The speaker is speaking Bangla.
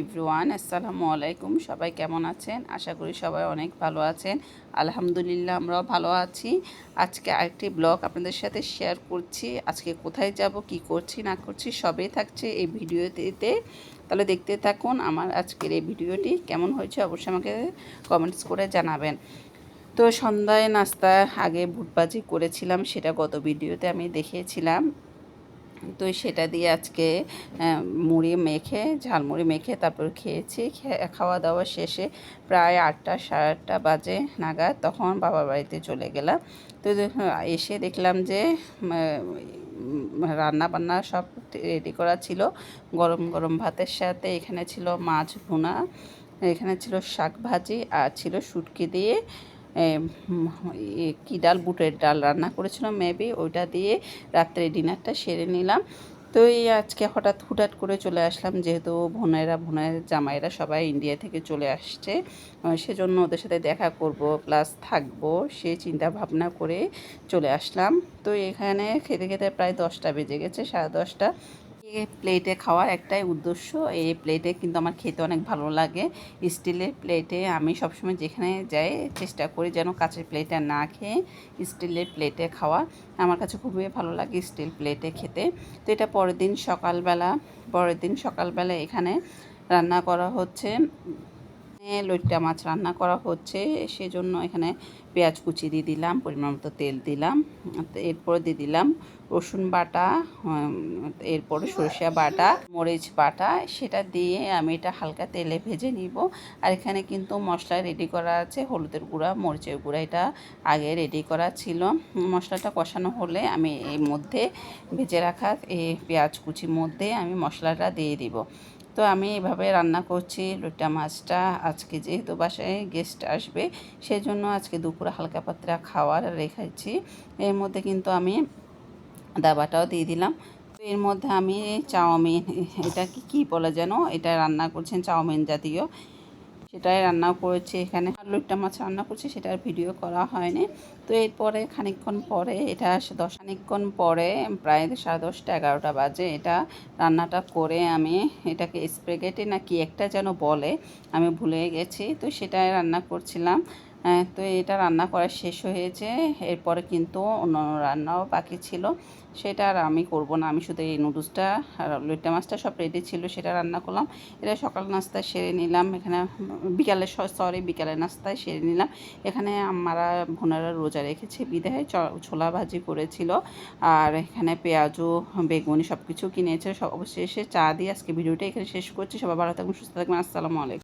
এভরিওয়ান, আসসালামু আলাইকুম। সবাই কেমন আছেন? আশা করি সবাই অনেক ভালো আছেন। আলহামদুলিল্লাহ আমরাও ভালো আছি। আজকে আরেকটি ব্লগ আপনাদের সাথে শেয়ার করছি। আজকে কোথায় যাব, কি করছি, না করছি, সবই থাকছে এই ভিডিওতে তাহলে দেখতে থাকুন আমার আজকের এই ভিডিওটি কেমন হয়েছে, অবশ্যই আমাকে কমেন্টস করে জানাবেন। তো সন্ধ্যায় নাস্তা আগে ভুটবাজি করেছিলাম, সেটা গত ভিডিওতে আমি দেখিয়েছিলাম। তো সেটা দিয়ে আজকে মুড়ি মেখে, ঝালমুড়ি মেখে তারপর খেয়েছি। খাওয়া দাওয়া শেষে প্রায় আটটা, সাড়ে আটটা বাজে নাগাদ তখন বাবার বাড়িতে চলে গেলাম। তো এসে দেখলাম যে রান্না বান্না সব রেডি করা ছিল। গরম গরম ভাতের সাথে এখানে ছিল মাছ ভুনা, এখানে ছিল শাক ভাজি, আর ছিল শুটকি দিয়ে কী ডাল? বুটের ডাল রান্না করেছিলাম মেবি ওইটা দিয়ে রাত্রে ডিনারটা সেরে নিলাম। তো এই আজকে হঠাৎ হুটাট করে চলে আসলাম, যেহেতু বোনেরা, বোনের জামাইরা সবাই ইন্ডিয়া থেকে চলে আসছে। সেজন্য ওদের সাথে দেখা করব প্লাস থাকব, সে চিন্তা ভাবনা করে চলে আসলাম। তো এখানে খেতে খেতে প্রায় দশটা বেজে গেছে, সাড়ে দশটা। প্লেটে খাওয়ার একটাই উদ্দেশ্য। এই প্লেটে কিন্তু আমার খেতে অনেক ভালো লাগে। স্টিলের প্লেটে আমি সবসময় যেখানে যাই চেষ্টা করি যেন কাঁচের প্লেটে না খেয়ে স্টিলের প্লেটে খাওয়া। আমার কাছে খুবই ভালো লাগে স্টিল প্লেটে খেতে। তো এটা পরের দিন সকালবেলা, পরের দিন সকালবেলা এখানে রান্না করা হচ্ছে। লইট্টা মাছ রান্না করা হচ্ছে, সেজন্য এখানে পেঁয়াজ কুচি দিয়ে দিলাম, পরিমাণ মতো তেল দিলাম, এরপরে দিয়ে দিলাম রসুন বাটা এরপরে সরষা বাটা, মরিচ বাটা, সেটা দিয়ে আমি এটা হালকা তেলে ভেজে নিব। আর এখানে কিন্তু মশলা রেডি করা আছে, হলুদের গুঁড়া, মরিচের গুঁড়া, এটা আগে রেডি করা ছিল। মশলাটা কষানো হলে আমি এর মধ্যে ভেজে রাখা এই পেঁয়াজ কুচির মধ্যে আমি মশলাটা দিয়ে দিব। তো আমি এভাবে রান্না করছি লোটা মাছটা আজকে যেহেতু বাসায় গেস্ট আসবে সেই জন্য আজকে দুপুরে হালকা পাত্রা খাওয়ার রেখেছি। এর মধ্যে কিন্তু আমি দাবাটাও দিয়ে দিলাম। এর মধ্যে আমি চাউমিন, এটা কি, কী বলে যেন? এটা রান্না করছেন চাউমিন জাতীয়। সেটাই রান্নাও করেছি এখানে। লুট্টা মাছ রান্না করছি সেটার ভিডিও করা হয়নি। তো এরপরে খানিকক্ষণ পরে, এটা দশ, খানিকক্ষণ পরে, প্রায় সাড়ে দশটা, এগারোটা বাজে, এটা রান্নাটা করে আমি এটাকে স্প্রেগেটে না কি একটা যেন বলে, আমি ভুলে গেছি। তো সেটাই রান্না করছিলাম। তো এটা রান্না করা শেষ হয়েছে। এরপরে কিন্তু অন্য রান্নাও বাকি ছিল। সেটা আর আমি করব না। আমি শুধু এই নুডলসটা আর লইটা মাছটা সব রেডি ছিল, সেটা রান্না করলাম। এটা সকাল নাস্তায় সেরে নিলাম। এখানে বিকালে সরি বিকালের নাস্তায় সেরে নিলাম। এখানে আমারা ভোনারা রোজা রেখেছে বিদায় ছোলা ভাজি করেছিল। আর এখানে পেঁয়াজু, বেগুনি সব কিছু কিনেছে। সব এসে চা দিয়ে আজকে ভিডিওটা এখানে শেষ করছি। সবাই ভালো থাকবেন সুস্থ থাকবেন আসসালামু আলাইকুম।